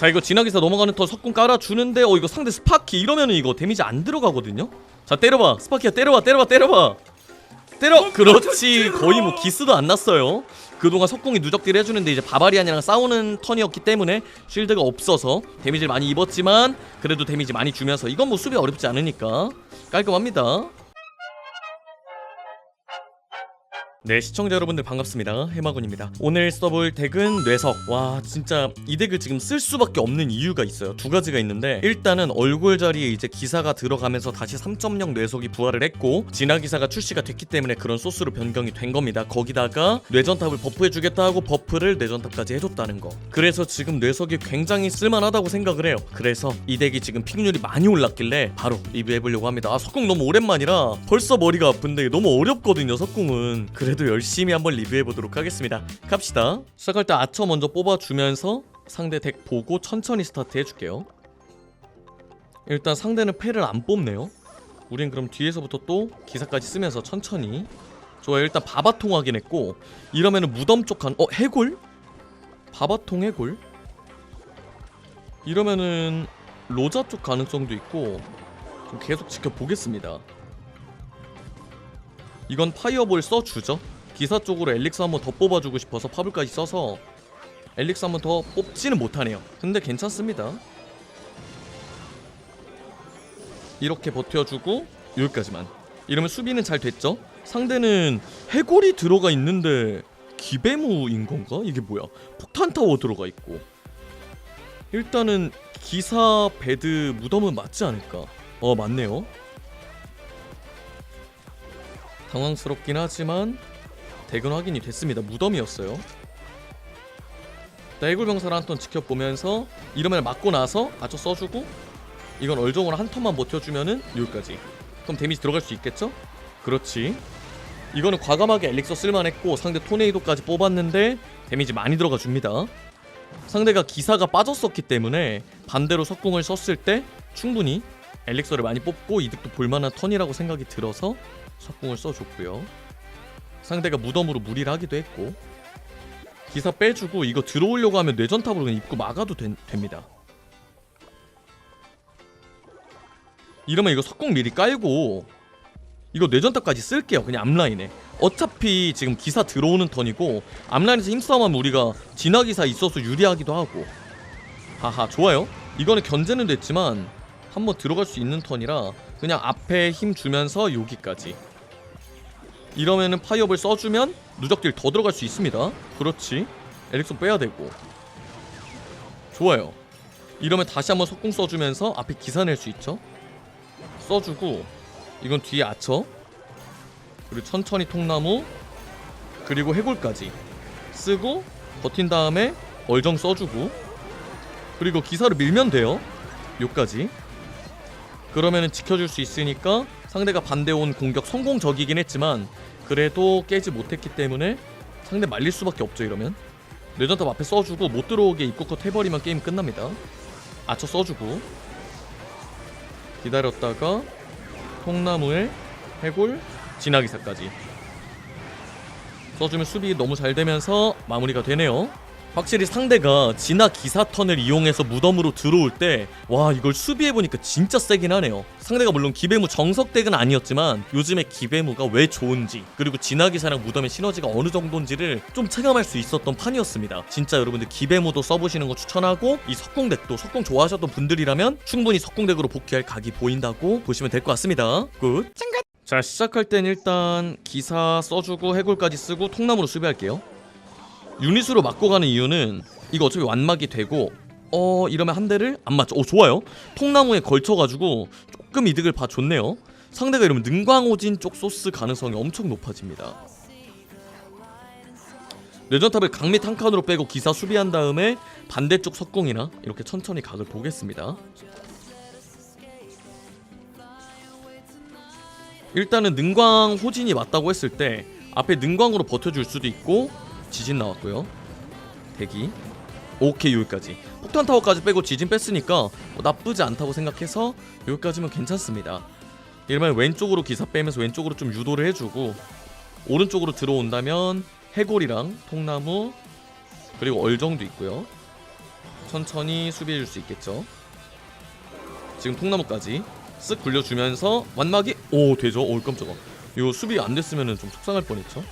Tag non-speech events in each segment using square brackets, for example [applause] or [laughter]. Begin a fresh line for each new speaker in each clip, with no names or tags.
자 이거 진화기사 넘어가는 터 석궁 깔아주는데 어 이거 상대 스파키 이러면은 이거 데미지 안 들어가거든요? 자 때려봐. 스파키야 때려봐 때려봐 때려봐. 때려! 그렇지. 거의 뭐 기스도 안 났어요. 그동안 석궁이 누적딜 해주는데 이제 바바리안이랑 싸우는 턴이었기 때문에 쉴드가 없어서 데미지를 많이 입었지만 그래도 데미지 많이 주면서 이건 뭐 수비 어렵지 않으니까 깔끔합니다 네 시청자 여러분들 반갑습니다. 해마군입니다. 오늘 써볼 덱은 뇌석. 와 진짜 이 덱을 지금 쓸 수밖에 없는 이유가 있어요. 두 가지가 있는데 일단은 얼굴 자리에 이제 기사가 들어가면서 다시 3.0 뇌석이 부활을 했고 진화 기사가 출시가 됐기 때문에 그런 소스로 변경이 된 겁니다. 거기다가 뇌전탑을 버프해주겠다 하고 버프를 뇌전탑까지 해줬다는 거. 그래서 지금 뇌석이 굉장히 쓸만하다고 생각을 해요. 그래서 이 덱이 지금 픽률이 많이 올랐길래 바로 리뷰해보려고 합니다. 아 석궁 너무 오랜만이라 벌써 머리가 아픈데 너무 어렵거든요 석궁은. 그래 도 열심히 한번 리뷰해보도록 하겠습니다. 갑시다. 시작할 때 아처 먼저 뽑아주면서 상대 덱 보고 천천히 스타트 해줄게요. 일단 상대는 패를 안 뽑네요. 우린 그럼 뒤에서부터 또 기사까지 쓰면서 천천히. 좋아요. 일단 바바통 확인했고 이러면은 무덤 쪽 한 어 해골? 바바통 해골? 이러면은 로자 쪽 가능성도 있고 좀 계속 지켜보겠습니다 이건 파이어볼 써주죠. 기사 쪽으로 엘릭스 한번 더 뽑아주고 싶어서 파블까지 써서 엘릭스 한번 더 뽑지는 못하네요. 근데 괜찮습니다. 이렇게 버텨주고 여기까지만. 이러면 수비는 잘 됐죠? 상대는 해골이 들어가 있는데 기배무인 건가? 이게 뭐야? 폭탄 타워 들어가 있고. 일단은 기사 베드 무덤은 맞지 않을까? 어 맞네요 당황스럽긴 하지만 대근 확인이 됐습니다. 무덤이었어요. 내굴 병사를 한 턴 지켜보면서 이러면 맞고 나서 아쳐 써주고 이건 얼정으로 한 턴만 버텨주면은 여기까지. 그럼 데미지 들어갈 수 있겠죠? 그렇지. 이거는 과감하게 엘릭서 쓸만했고 상대 토네이도까지 뽑았는데 데미지 많이 들어가 줍니다. 상대가 기사가 빠졌었기 때문에 반대로 석궁을 썼을 때 충분히 엘릭서를 많이 뽑고 이득도 볼만한 턴이라고 생각이 들어서 석궁을 써줬고요. 상대가 무덤으로 무리를 하기도 했고 기사 빼주고 이거 들어오려고 하면 뇌전탑으로 그냥 입구 막아도 된- 됩니다. 이러면 이거 석궁 미리 깔고 이거 뇌전탑까지 쓸게요. 그냥 앞라인에. 어차피 지금 기사 들어오는 턴이고 앞라인에서 힘싸움하면 우리가 진화기사 있어서 유리하기도 하고. 하하 좋아요. 이거는 견제는 됐지만 한번 들어갈 수 있는 턴이라 그냥 앞에 힘 주면서 여기까지 이러면은 파이어볼 써주면 누적딜 더 들어갈 수 있습니다. 그렇지. 엘릭son 빼야 되고. 좋아요. 이러면 다시 한번 석궁 써주면서 앞에 기사 낼 수 있죠? 써주고 이건 뒤에 아처. 그리고 천천히 통나무. 그리고 해골까지. 쓰고 버틴 다음에 얼정 써주고. 그리고 기사를 밀면 돼요. 요까지. 그러면은 지켜줄 수 있으니까 상대가 반대 온 공격 성공적이긴 했지만 그래도 깨지 못했기 때문에 상대 말릴 수밖에 없죠 이러면. 레전탑 앞에 써주고 못 들어오게 입구컷 해버리면 게임 끝납니다. 아처 써주고. 기다렸다가 통나무에 해골 진화기사까지. 써주면 수비 너무 잘 되면서 마무리가 되네요 확실히 상대가 진화 기사 턴을 이용해서 무덤으로 들어올 때 와 이걸 수비해보니까 진짜 세긴 하네요. 상대가 물론 기배무 정석 덱은 아니었지만 요즘에 기배무가 왜 좋은지 그리고 진화 기사랑 무덤의 시너지가 어느 정도인지를 좀 체감할 수 있었던 판이었습니다. 진짜 여러분들 기배무도 써보시는 거 추천하고 이 석궁 덱도 석궁 좋아하셨던 분들이라면 충분히 석궁 덱으로 복귀할 각이 보인다고 보시면 될 것 같습니다. 굿. 자 시작할 땐 일단 기사 써주고 해골까지 쓰고 통나무로 수비할게요 유닛으로 맞고 가는 이유는 이거 어차피 완막이 되고 어 이러면 한 대를 안 맞죠 오 좋아요. 통나무에 걸쳐가지고 조금 이득을 봐줬네요. 상대가 이러면 능광오진 쪽 소스 가능성이 엄청 높아집니다. 레전탑을 강밑 한 칸으로 빼고 기사 수비한 다음에 반대쪽 석궁이나 이렇게 천천히 각을 보겠습니다. 일단은 능광 호진이 맞다고 했을 때 앞에 능광으로 버텨줄 수도 있고 지진 나왔고요. 대기. 오케이 여기까지. 폭탄 타워까지 빼고 지진 뺐으니까 뭐 나쁘지 않다고 생각해서 여기까지면 괜찮습니다. 이러면 왼쪽으로 기사 빼면서 왼쪽으로 좀 유도를 해주고 오른쪽으로 들어온다면 해골이랑 통나무 그리고 얼정도 있고요. 천천히 수비해줄 수 있겠죠. 지금 통나무까지 쓱 굴려주면서 완막이 오 되죠. 오 깜짝아. 이거 수비 안 됐으면 좀 속상할 뻔했죠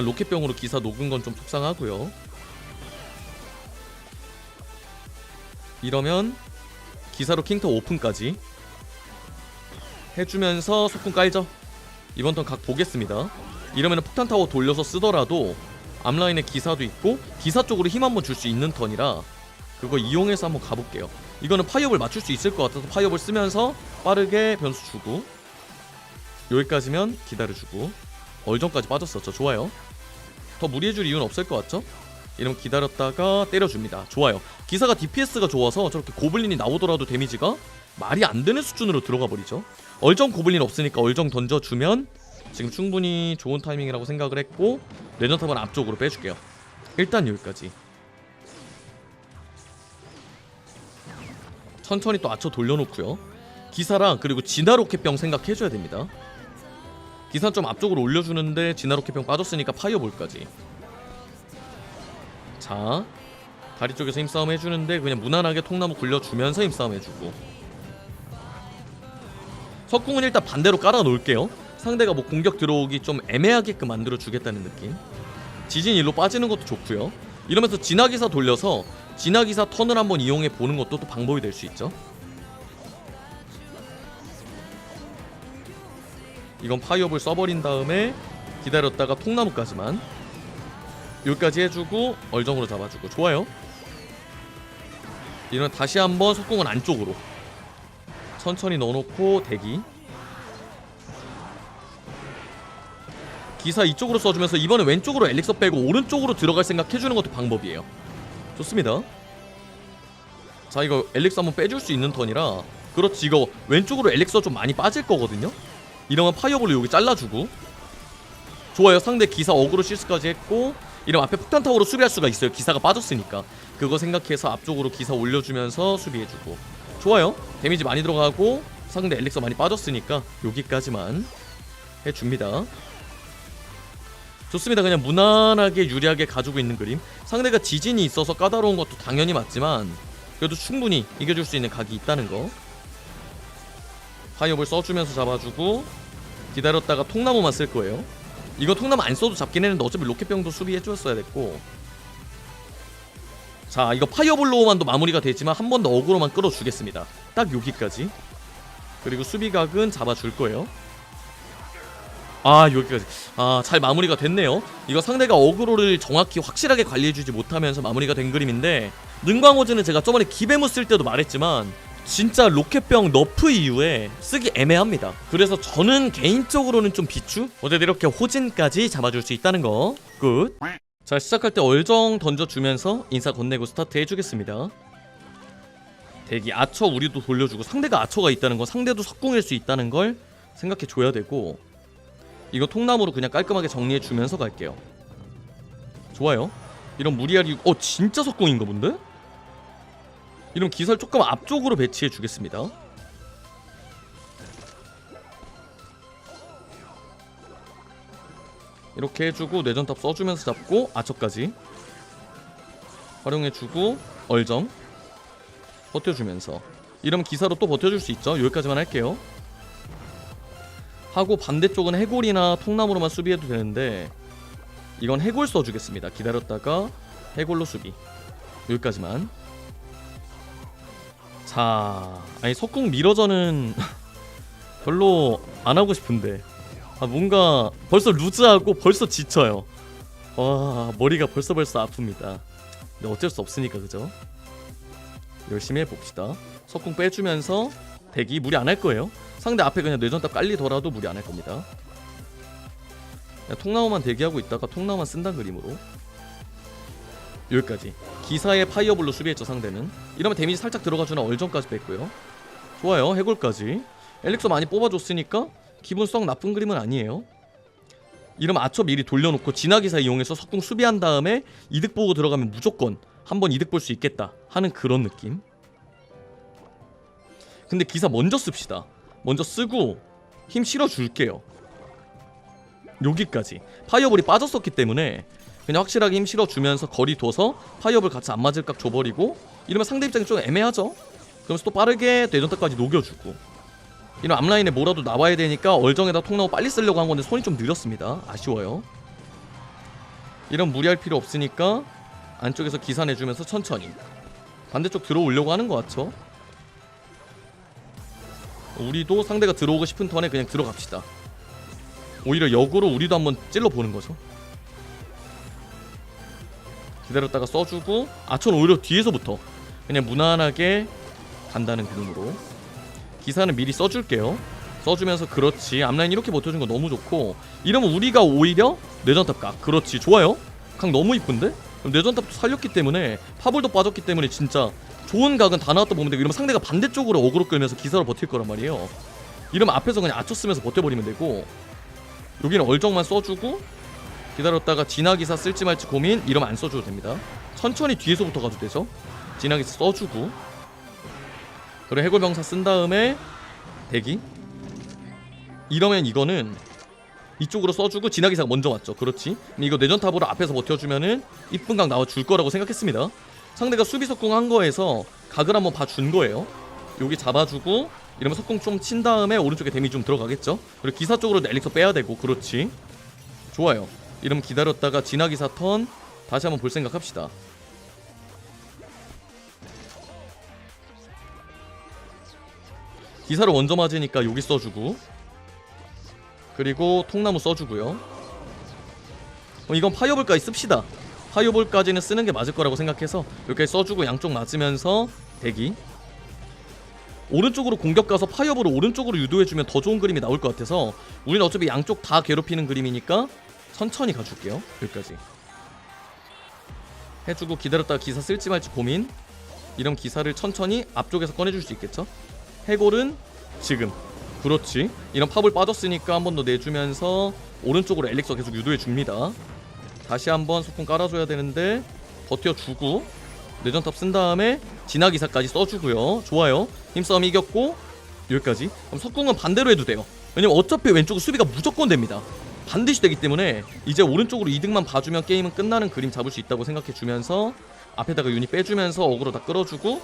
로켓병으로 기사 녹은 건 좀 속상하고요. 이러면 기사로 킹터 오픈까지 해주면서 속군 깔죠. 이번 턴 각 보겠습니다. 이러면 폭탄 타워 돌려서 쓰더라도 앞라인에 기사도 있고 기사 쪽으로 힘 한번 줄 수 있는 턴이라 그거 이용해서 한번 가볼게요. 이거는 파이업을 맞출 수 있을 것 같아서 파이업을 쓰면서 빠르게 변수 주고 여기까지면 기다려주고 얼전까지 빠졌었죠. 좋아요 더 무리해줄 이유는 없을 것 같죠? 이러면 기다렸다가 때려줍니다. 좋아요. 기사가 DPS가 좋아서 저렇게 고블린이 나오더라도 데미지가 말이 안 되는 수준으로 들어가 버리죠. 얼정 고블린 없으니까 얼정 던져주면 지금 충분히 좋은 타이밍이라고 생각을 했고 레전탑은 앞쪽으로 빼줄게요. 일단 여기까지. 천천히 또 아쳐 돌려놓고요. 기사랑 그리고 진화 로켓병 생각해줘야 됩니다 기사 좀 앞쪽으로 올려주는데 진화 로켓병 빠졌으니까 파이어볼까지. 자 다리 쪽에서 힘싸움 해주는데 그냥 무난하게 통나무 굴려주면서 힘싸움 해주고. 석궁은 일단 반대로 깔아 놓을게요. 상대가 뭐 공격 들어오기 좀 애매하게끔 만들어 주겠다는 느낌. 지진 일로 빠지는 것도 좋고요. 이러면서 진화기사 돌려서 진화기사 턴을 한번 이용해 보는 것도 또 방법이 될 수 있죠 이건 파이어볼 써버린 다음에 기다렸다가 통나무까지만 여기까지 해주고 얼정으로 잡아주고. 좋아요. 이런 다시 한번 석궁은 안쪽으로. 천천히 넣어놓고 대기. 기사 이쪽으로 써주면서 이번에 왼쪽으로 엘릭서 빼고 오른쪽으로 들어갈 생각 해주는 것도 방법이에요. 좋습니다. 자 이거 엘릭서 한번 빼줄 수 있는 턴이라 그렇지 이거 왼쪽으로 엘릭서 좀 많이 빠질 거거든요 이러면 파이어볼로 여기 잘라주고. 좋아요. 상대 기사 어그로 실수까지 했고 이러면 앞에 폭탄 타워로 수비할 수가 있어요. 기사가 빠졌으니까. 그거 생각해서 앞쪽으로 기사 올려주면서 수비해주고. 좋아요. 데미지 많이 들어가고 상대 엘릭서 많이 빠졌으니까 여기까지만 해줍니다. 좋습니다. 그냥 무난하게 유리하게 가지고 있는 그림. 상대가 지진이 있어서 까다로운 것도 당연히 맞지만 그래도 충분히 이겨줄 수 있는 각이 있다는 거 파이어볼 써주면서 잡아주고 기다렸다가 통나무만 쓸 거예요. 이거 통나무 안 써도 잡긴 했는데 어차피 로켓병도 수비해줬어야 됐고. 자 이거 파이어볼로만도 마무리가 되지만 한 번 더 어그로만 끌어주겠습니다. 딱 여기까지. 그리고 수비각은 잡아줄 거예요. 아 여기까지. 아 잘 마무리가 됐네요. 이거 상대가 어그로를 정확히 확실하게 관리해주지 못하면서 마무리가 된 그림인데 능광호즈는 제가 저번에 기베무 쓸 때도 말했지만 진짜 로켓병 너프 이후에 쓰기 애매합니다. 그래서 저는 개인적으로는 좀 비추? 어쨌든 이렇게 호진까지 잡아줄 수 있다는 거 굿. 자 시작할 때 얼정 던져주면서 인사 건네고 스타트 해주겠습니다. 대기 아처 우리도 돌려주고 상대가 아처가 있다는 건 상대도 석궁일 수 있다는 걸 생각해 줘야 되고 이거 통나무로 그냥 깔끔하게 정리해 주면서 갈게요. 좋아요. 이런 무리하리 어 진짜 석궁인가 본데? 이런 기사를 조금 앞쪽으로 배치해 주겠습니다. 이렇게 해주고 내전탑 써주면서 잡고 아처까지 활용해주고 얼정 버텨주면서 이러면 기사로 또 버텨줄 수 있죠. 여기까지만 할게요. 하고 반대쪽은 해골이나 통나무로만 수비해도 되는데 이건 해골 써주겠습니다. 기다렸다가 해골로 수비. 여기까지만 자 아니 석궁 미러전은 [laughs] 별로 안 하고 싶은데. 아 뭔가 벌써 루즈하고 벌써 지쳐요. 와 머리가 벌써 벌써 아픕니다. 근데 어쩔 수 없으니까 그죠? 열심히 해봅시다. 석궁 빼주면서 대기 무리 안 할 거예요. 상대 앞에 그냥 뇌전탑 깔리더라도 무리 안 할 겁니다. 통나무만 대기하고 있다가 통나무만 쓴다 그림으로. 여기까지 기사의 파이어볼로 수비했죠 상대는. 이러면 데미지 살짝 들어가주는 얼전까지 뺐고요. 좋아요 해골까지. 엘릭서 많이 뽑아줬으니까 기분 썩 나쁜 그림은 아니에요. 이러면 아처 미리 돌려놓고 진화기사 이용해서 석궁 수비한 다음에 이득 보고 들어가면 무조건 한번 이득 볼 수 있겠다 하는 그런 느낌. 근데 기사 먼저 씁시다. 먼저 쓰고 힘 실어줄게요. 여기까지. 파이어볼이 빠졌었기 때문에 그냥 확실하게 힘 실어주면서 거리 둬서 파이어볼 같이 안 맞을 각 줘버리고 이러면 상대 입장이 좀 애매하죠. 그러면서 또 빠르게 대전타까지 녹여주고. 이런 앞라인에 뭐라도 나와야 되니까 얼정에다 통나무 빨리 쓰려고 한 건데 손이 좀 느렸습니다. 아쉬워요. 이런 무리할 필요 없으니까 안쪽에서 기산해주면서 천천히 반대쪽 들어오려고 하는 것 같죠? 우리도 상대가 들어오고 싶은 턴에 그냥 들어갑시다. 오히려 역으로 우리도 한번 찔러보는 거죠 기다렸다가 써주고 아천 오히려 뒤에서부터 그냥 무난하게 간다는 그림으로 기사는 미리 써줄게요. 써주면서 그렇지. 앞라인 이렇게 버텨준 거 너무 좋고. 이러면 우리가 오히려 내전탑 각 그렇지. 좋아요. 각 너무 이쁜데? 내전탑도 살렸기 때문에 파볼도 빠졌기 때문에 진짜 좋은 각은 다 나왔다 보면 되고 이러면 상대가 반대쪽으로 어그로 끌면서 기사로 버틸 거란 말이에요. 이러면 앞에서 그냥 아쳐 쓰면서 버텨버리면 되고 여기는 얼정만 써주고 기다렸다가 진화기사 쓸지 말지 고민 이러면 안 써줘도 됩니다. 천천히 뒤에서부터 가도 되죠 진화기사 써주고. 그리고 해골병사 쓴 다음에 대기. 이러면 이거는 이쪽으로 써주고 진화기사가 먼저 왔죠. 그렇지? 이거 내전탑으로 앞에서 버텨주면은 이쁜 각 나와줄 거라고 생각했습니다. 상대가 수비 석궁 한 거에서 각을 한번 봐준 거예요. 여기 잡아주고 이러면 석궁 좀 친 다음에 오른쪽에 데미 좀 들어가겠죠? 그리고 기사 쪽으로 엘릭서 빼야 되고 그렇지? 좋아요 이러면 기다렸다가 진화기사 턴 다시 한번 볼 생각 합시다. 기사를 먼저 맞으니까 여기 써주고 그리고 통나무 써주고요. 어, 이건 파이어볼까지 씁시다. 파이어볼까지는 쓰는 게 맞을 거라고 생각해서 이렇게 써주고 양쪽 맞으면서 대기. 오른쪽으로 공격 가서 파이어볼을 오른쪽으로 유도해주면 더 좋은 그림이 나올 것 같아서 우리는 어차피 양쪽 다 괴롭히는 그림이니까 천천히 가줄게요. 여기까지. 해주고 기다렸다가 기사 쓸지 말지 고민. 이런 기사를 천천히 앞쪽에서 꺼내줄 수 있겠죠? 해골은 지금. 그렇지. 이런 팝을 빠졌으니까 한 번 더 내주면서 오른쪽으로 엘릭서 계속 유도해 줍니다. 다시 한번 소품 깔아줘야 되는데 버텨주고 내전탑 쓴 다음에 진화기사까지 써주고요. 좋아요. 힘싸움 이겼고 여기까지. 그럼 석궁은 반대로 해도 돼요. 왜냐면 어차피 왼쪽은 수비가 무조건 됩니다 반드시 되기 때문에 이제 오른쪽으로 이득만 봐주면 게임은 끝나는 그림 잡을 수 있다고 생각해 주면서 앞에다가 유닛 빼주면서 어그로 다 끌어주고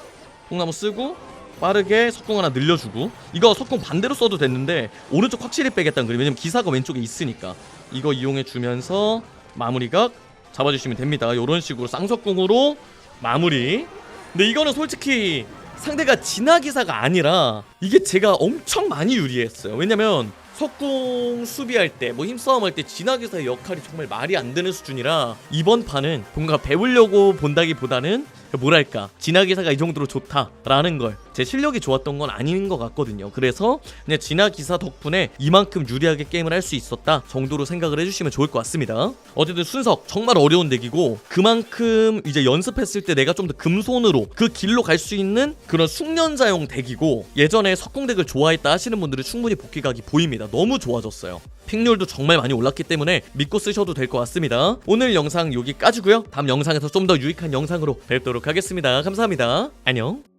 통나무 쓰고 빠르게 석궁 하나 늘려주고 이거 석궁 반대로 써도 됐는데 오른쪽 확실히 빼겠다는 그림. 왜냐면 기사가 왼쪽에 있으니까. 이거 이용해 주면서 마무리가 잡아주시면 됩니다. 이런 식으로 쌍석궁으로 마무리. 근데 이거는 솔직히 상대가 진화 기사가 아니라 이게 제가 엄청 많이 유리했어요. 왜냐면 석궁 수비할 때 뭐 힘싸움 할 때 진화기사의 역할이 정말 말이 안 되는 수준이라 이번 판은 뭔가 배우려고 본다기보다는 뭐랄까? 진화 기사가 이 정도로 좋다라는 걸. 제 실력이 좋았던 건 아닌 것 같거든요. 그래서 그냥 진화 기사 덕분에 이만큼 유리하게 게임을 할 수 있었다 정도로 생각을 해주시면 좋을 것 같습니다. 어쨌든 순석 정말 어려운 덱이고 그만큼 이제 연습했을 때 내가 좀 더 금손으로 그 길로 갈 수 있는 그런 숙련자용 덱이고 예전에 석궁 덱을 좋아했다 하시는 분들은 충분히 복귀각이 보입니다. 너무 좋아졌어요 픽률도 정말 많이 올랐기 때문에 믿고 쓰셔도 될 것 같습니다. 오늘 영상 여기까지고요. 다음 영상에서 좀 더 유익한 영상으로 뵙도록 하겠습니다. 감사합니다. 안녕